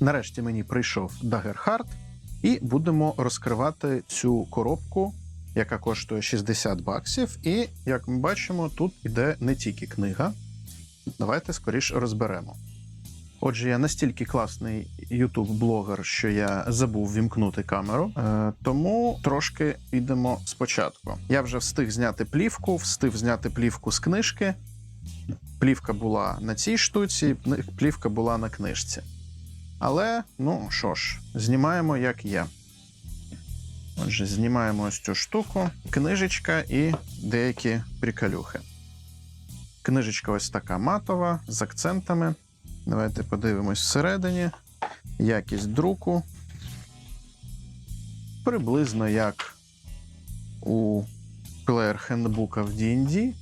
Нарешті мені прийшов Daggerheart, і будемо розкривати цю коробку, яка коштує 60 баксів. І, як ми бачимо, тут іде не тільки книга. Давайте скоріш розберемо. Отже, я настільки класний ютуб-блогер, що я забув вімкнути камеру, е, тому трошки підемо спочатку. Я вже встиг зняти плівку, встиг зняти плівку з книжки. Плівка була на цій штуці, плівка була на книжці. Але, ну що ж, знімаємо як є. Отже, знімаємо ось цю штуку, книжечка і деякі приколюхи. Книжечка ось така матова з акцентами. Давайте подивимось всередині. Якість друку. Приблизно як у плеєр хендбука в D&D.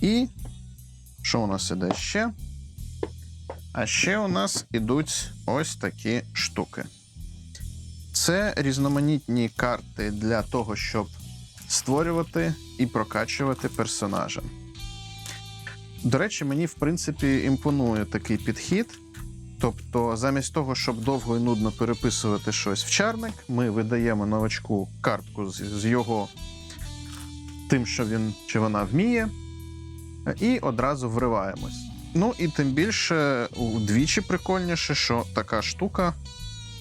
І що у нас іде ще? А ще у нас ідуть ось такі штуки. Це різноманітні карти для того, щоб створювати і прокачувати персонажа. До речі, мені, в принципі, імпонує такий підхід. Тобто, замість того, щоб довго і нудно переписувати щось в чарник, ми видаємо новачку картку з, його тим, що він чи вона вміє, і одразу вриваємось. Ну і тим більше удвічі прикольніше, що така штука.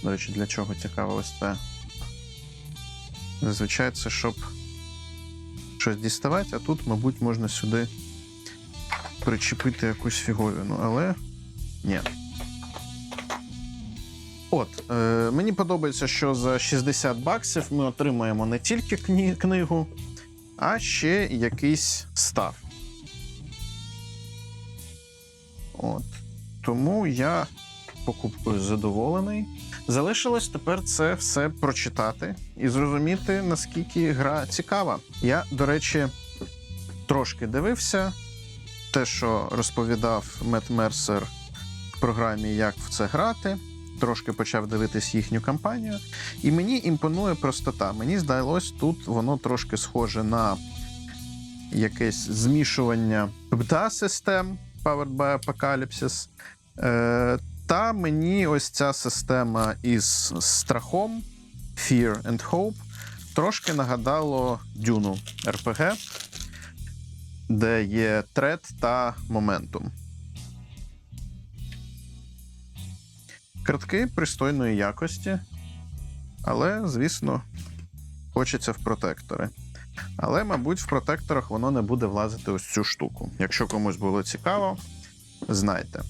До речі, для чого цікаво ось це? Зазвичай це щоб щось діставати, а тут, мабуть, можна сюди причепити якусь фіговину, але ні. От, е, мені подобається, що за 60 баксів ми отримаємо не тільки кні- книгу, а ще якийсь став. От. Тому я покупкою задоволений. Залишилось тепер це все прочитати і зрозуміти, наскільки гра цікава. Я, до речі, трошки дивився те, що розповідав Мет Мерсер в програмі Як в це грати. Трошки почав дивитись їхню кампанію, і мені імпонує простота. Мені здалось, тут воно трошки схоже на якесь змішування ПБТА систем Powered by Apocalypse. Е, та мені ось ця система із страхом Fear and Hope трошки нагадало Дюну RPG, де є трет та моментум. Картки пристойної якості, але, звісно, хочеться в протектори. Але, мабуть, в протекторах воно не буде влазити ось цю штуку. Якщо комусь було цікаво, знайте.